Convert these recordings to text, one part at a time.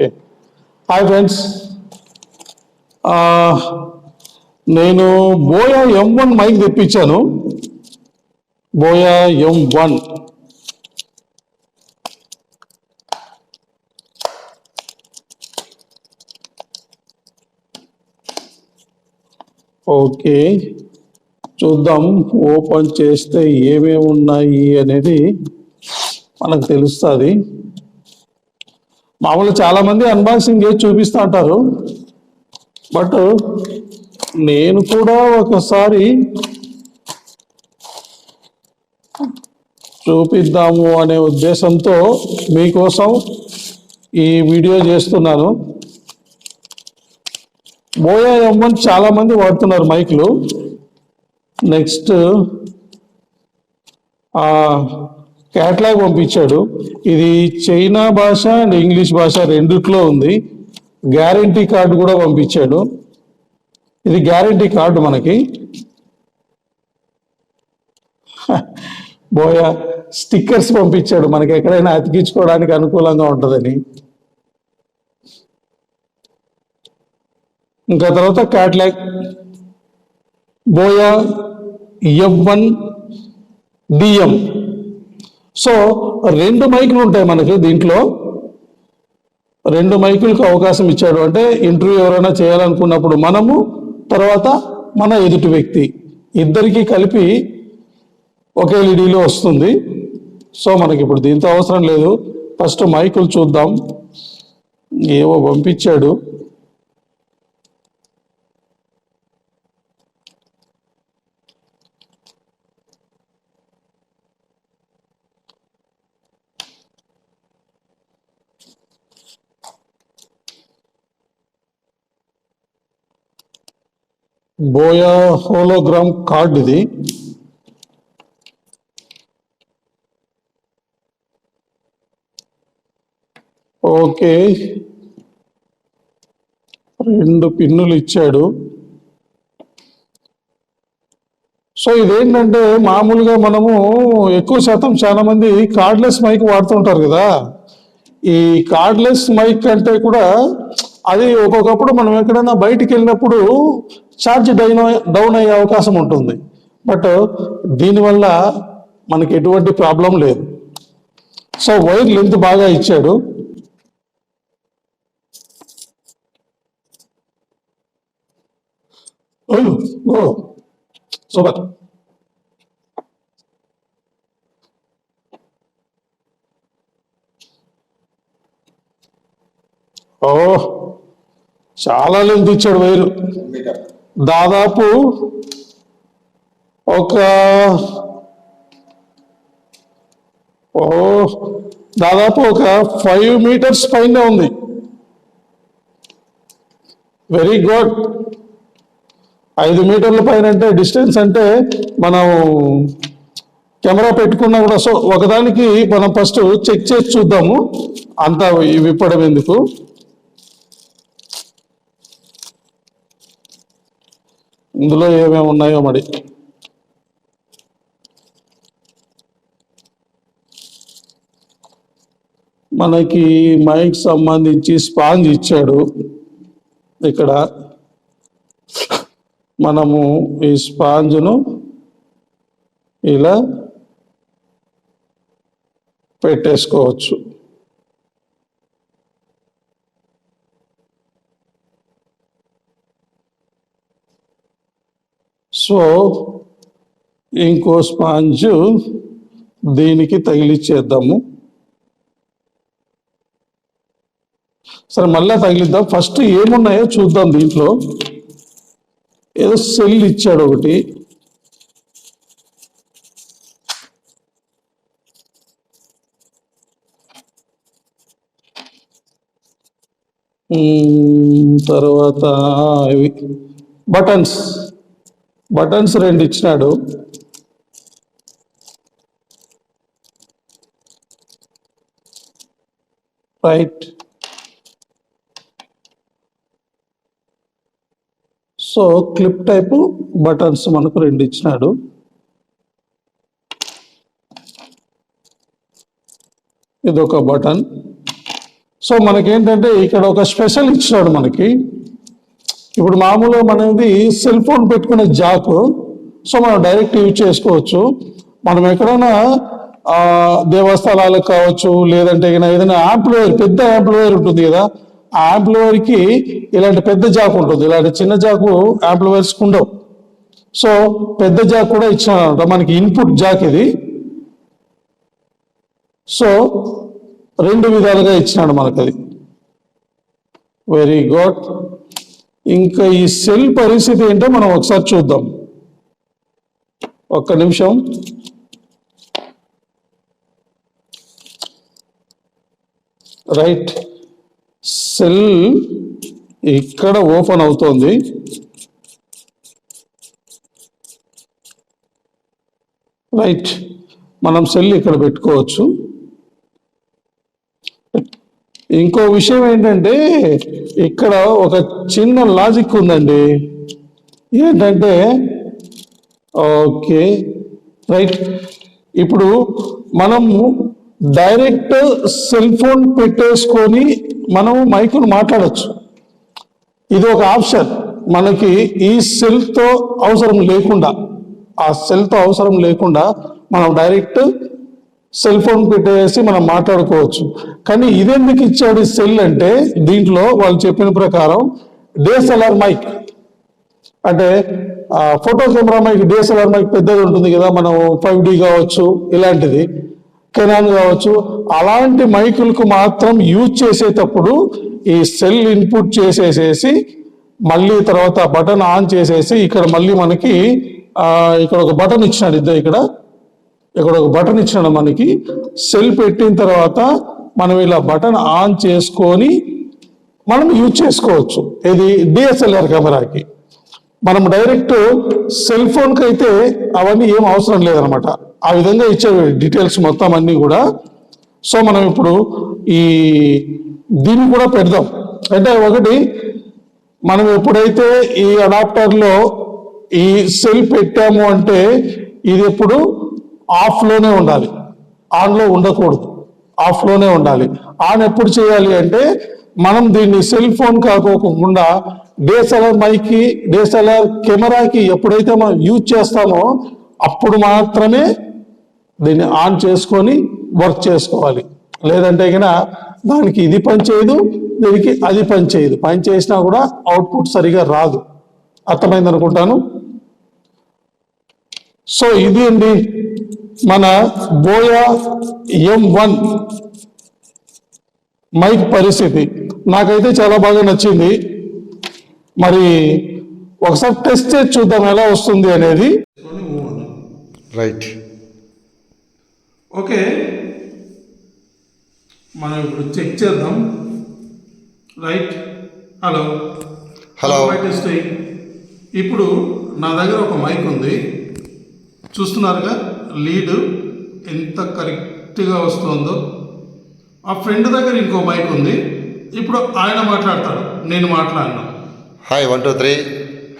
Hi friends నేను Boya M one mic తెప్పించాను. Boya M one. Okay. చూద్దాం open చేస్తే ఏమేమి ఉన్నాయి అనేది మనకు తెలుస్తుంది. మామూలు చాలా మంది అన్బాక్సింగ్ చేసి చూపిస్తూ ఉంటారు బట్ నేను కూడా ఒకసారి చూపిద్దాము అనే ఉద్దేశంతో మీకోసం ఈ వీడియో చేస్తున్నాను. బోయా ఎమ్మని చాలా మంది వాడుతున్నారు మైక్లు. నెక్స్ట్ క్యాట్లాగ్ పంపించాడు. ఇది చైనా భాష అండ్ ఇంగ్లీష్ భాష రెండిట్లో ఉంది. గ్యారంటీ కార్డు కూడా పంపించాడు. ఇది గ్యారంటీ కార్డు మనకి. బోయా స్టిక్కర్స్ పంపించాడు మనకి. ఎక్కడైనా అతికించుకోవడానికి అనుకూలంగా ఉంటుందని. ఇంకా తర్వాత catalogue. Boya F one DM so రెండు మైకులు ఉంటాయి మనకి దీంట్లో. రెండు మైకులకు అవకాశం ఇచ్చాడు అంటే ఇంటర్వ్యూ ఎవరైనా చేయాలనుకున్నప్పుడు మనము తర్వాత మన ఎదుటి వ్యక్తి. ఇద్దరికి కలిపి ఒకే లిడీలో వస్తుంది. సో మనకి ఇప్పుడు దీంతో అవసరం లేదు. ఫస్ట్ మైకులు చూద్దాం. ఏవో పంపించాడు. బోయా హోలోగ్రామ్ కార్డ్ ఇది. ఓకే. రెండు పిన్నులు ఇచ్చాడు. సో ఇదేంటంటే మామూలుగా మనము ఎక్కువ శాతం చాలా మంది కార్డ్లెస్ మైక్ వాడుతుంటారు కదా. ఈ కార్డ్లెస్ మైక్ అంటే కూడా అది ఒక్కొక్కప్పుడు మనం ఎక్కడైనా బయటికి వెళ్ళినప్పుడు ఛార్జ్ డౌన్ డౌన్ అయ్యే అవకాశం ఉంటుంది. బట్ దీనివల్ల మనకి ఎటువంటి ప్రాబ్లం లేదు. సో వైర్ లెంత్ బాగా ఇచ్చాడు. ఓ సూపర్. ఓ చాలా లెంత్ ఇచ్చాడు వైరు. దాదాపు ఒక ఓ దాదాపు ఒక ఫైవ్ మీటర్స్ పైన ఉంది. వెరీ గుడ్ ఐదు మీటర్ల పైన అంటే డిస్టెన్స్ అంటే మనం కెమెరా పెట్టుకున్నా కూడా సో ఒకదానికి మనం ఫస్ట్ చెక్ చేసి చూద్దాము. అంతా విప్పడం ఎందుకు? ఇందులో ఏమేమి ఉన్నాయో మరి? మనకి మైక్ సంబంధించి స్పాంజ్ ఇచ్చాడు. ఇక్కడ మనము ఈ స్పాంజ్ను ఇలా పెట్టేసుకోవచ్చు. సో ఇంకో స్పాంజ్ దీనికి తగిలిచ్చేద్దాము. సరే మళ్ళీ తగిలిద్దాం. ఫస్ట్ ఏమున్నాయో చూద్దాం దీంట్లో. ఏదో సెల్ ఇచ్చాడు ఒకటి. తర్వాత ఇవి బటన్స్. బటన్స్ రెండు ఇచ్చినాడు. Right. So clip type buttons మనకు రెండు ఇచ్చినాడు. ఇది ఒక బటన్. సో మనకేంటంటే ఇక్కడ ఒక స్పెషల్ ఇచ్చినాడు మనకి. ఇప్పుడు మామూలుగా మనది సెల్ ఫోన్ పెట్టుకునే జాక్ సో మనం డైరెక్ట్ యూజ్ చేసుకోవచ్చు. మనం ఎక్కడైనా ఆ, దేవస్థానాలకు కావచ్చు లేదంటే ఏదైనా యాంప్లివైర్ పెద్ద యాంప్లివైర్ ఉంటుంది కదా ఆ యాంప్లివైర్ ఇలాంటి పెద్ద జాక్ ఉంటుంది. ఇలాంటి చిన్న జాకు యాంప్లివైర్స్ ఉండవు. సో పెద్ద జాక్ కూడా ఇచ్చానంట మనకి ఇన్పుట్ జాక్ ఇది. సో రెండు విధాలుగా ఇచ్చినాడు మనకు అది వెరీ గుడ్ ఇంకా ఈ సెల్ పరిస్థితి ఏంటో మనం ఒకసారి చూద్దాం. ఒక్క నిమిషం. రైట్. సెల్ ఇక్కడ ఓపెన్ అవుతోంది. రైట్. మనం సెల్ ఇక్కడ పెట్టుకోవచ్చు. ఇంకో విషయం ఏంటంటే ఇక్కడ ఒక చిన్న లాజిక్ ఉందండి. ఏంటంటే ఓకే రైట్. ఇప్పుడు మనము డైరెక్ట్ సెల్ ఫోన్ పెట్టేసుకొని మనము మైకును మాట్లాడచ్చు. ఇది ఒక ఆప్షన్. మనకి ఈ సెల్తో అవసరం లేకుండా ఆ సెల్తో అవసరం లేకుండా మనం డైరెక్ట్ సెల్ ఫోన్ పెట్టేసి మనం మాట్లాడుకోవచ్చు. కానీ ఇదెందుకు ఇచ్చాడు ఈ సెల్ అంటే దీంట్లో వాళ్ళు చెప్పిన ప్రకారం డిఎస్ఎల్ఆర్ మైక్. అంటే photo camera mic DSLR mic పెద్దది ఉంటుంది కదా మనం ఫైవ్ డి కావచ్చు ఇలాంటిది. కెనాన్ కావచ్చు. అలాంటి మైకులకు మాత్రం యూజ్ చేసేటప్పుడు ఈ సెల్ ఇన్పుట్ చేసేసేసి మళ్ళీ తర్వాత బటన్ ఆన్ చేసేసి ఇక్కడ మళ్ళీ మనకి ఇక్కడ ఒక బటన్ ఇచ్చినాడు ఇద్దరు ఇక్కడ. ఇక్కడ ఒక బటన్ ఇచ్చిన మనకి. సెల్ పెట్టిన తర్వాత మనం ఇలా బటన్ ఆన్ చేసుకొని మనం యూజ్ చేసుకోవచ్చు. ఇది డిఎస్ఎల్ఆర్ కెమెరాకి. మనం డైరెక్ట్ సెల్ ఫోన్కి అయితే అవన్నీ ఏం అవసరం లేదనమాట. ఆ విధంగా ఇచ్చే డీటెయిల్స్ మొత్తం అన్నీ కూడా. సో మనం ఇప్పుడు ఈ దీన్ని కూడా పెడదాం. అంటే ఒకటి మనం ఎప్పుడైతే ఈ అడాప్టర్లో ఈ సెల్ పెట్టాము అంటే ఇది ఎప్పుడు? ఆఫ్లోనే ఉండాలి. ఆన్లో ఉండకూడదు. ఆఫ్లోనే ఉండాలి. ఆన్ ఎప్పుడు చేయాలి అంటే మనం దీన్ని సెల్ ఫోన్ కాకోకుండా డిఎస్ఎల్ఆర్ మైక్కి డిఎస్ఎల్ఆర్ కెమెరాకి ఎప్పుడైతే మనం యూజ్ చేస్తామో అప్పుడు మాత్రమే దీన్ని ఆన్ చేసుకొని వర్క్ చేసుకోవాలి. లేదంటే కనుక దానికి ఇది పని చేయదు దీనికి అది పని చేయదు. పని చేసినా కూడా అవుట్పుట్ సరిగా రాదు. అర్థమైంది అనుకుంటాను సో ఇది అండి మన బోయా ఎం వన్ మైక్ పరిస్థితి. నాకైతే చాలా బాగా నచ్చింది. మరి ఒకసారి టెస్ట్ చేసి చూద్దాం ఎలా వస్తుంది అనేది. Right okay. మనం ఇప్పుడు చెక్ చేద్దాం. Right hello hello. టెస్ట్ ఇప్పుడు నా దగ్గర ఒక మైక్ ఉంది. చూస్తున్నారుగా? లీడ్ ఎంత కరెక్ట్గా వస్తుందో. ఆ ఫ్రెండ్ దగ్గర ఇంకో మైక్ ఉంది. ఇప్పుడు ఆయన మాట్లాడతాడు నేను మాట్లాడినా. Hi one two three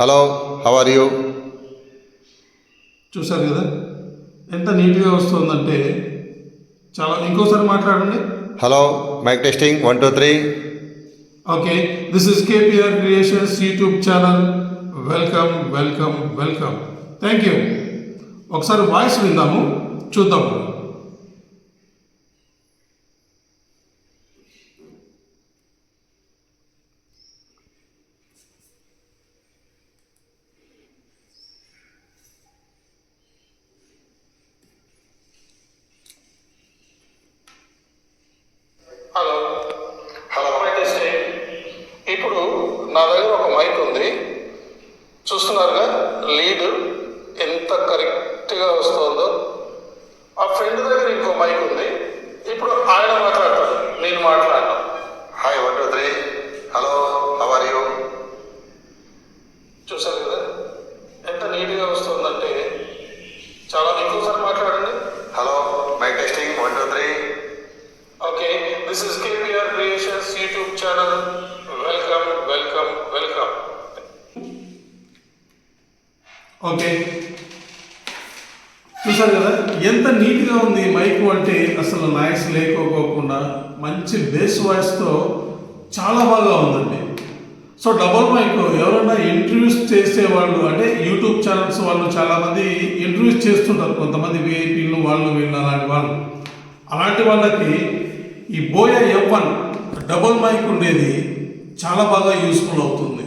hello how are you చూశారు కదా? ఎంత నీట్గా వస్తుందంటే చాలా ఇంకోసారి మాట్లాడండి. Hello mic testing one two three okay this is KPR creations YouTube channel welcome welcome welcome thank you ఒకసారి వాయిస్ విందాము చూద్దాము హలో హలో ఇప్పుడు నా దగ్గర ఒక మైక్ ఉంది చూస్తున్నారుగా లీడ్ ఎంత కరెక్ట్గా వస్తుందో ఆ ఫ్రెండ్ దగ్గర ఇంకో మైక్ ఉంది ఇప్పుడు ఆయన మాట్లాడతాడు నేను మాట్లాడను hi one two three hello how are you చూశారు కదా? ఎంత నీట్గా వస్తుందంటే చాలా ఇంకోసారి మాట్లాడండి. Hello mic testing one two three. Okay this is KPR creations YouTube channel. Welcome welcome welcome. Okay. చూసారు కదా? ఎంత నీట్గా ఉంది మైక్ అంటే అసలు నాయిస్ లేకోకుండా మంచి బేస్ వాయిస్తో చాలా బాగా ఉందండి. సో డబల్ మైక్ ఎవరైనా ఇంటర్వ్యూస్ చేసే వాళ్ళు అంటే యూట్యూబ్ ఛానల్స్ వాళ్ళు చాలామంది ఇంటర్వ్యూస్ చేస్తుంటారు. కొంతమంది విఐపీలు వాళ్ళు వీళ్ళు అలాంటి వాళ్ళు. అలాంటి వాళ్ళకి ఈ Boya F one double mic ఉండేది చాలా బాగా యూస్ఫుల్ అవుతుంది.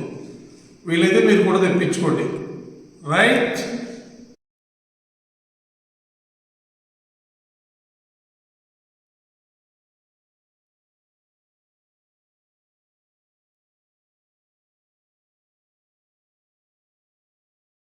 వీలైతే మీరు కూడా తెప్పించుకోండి. రైట్?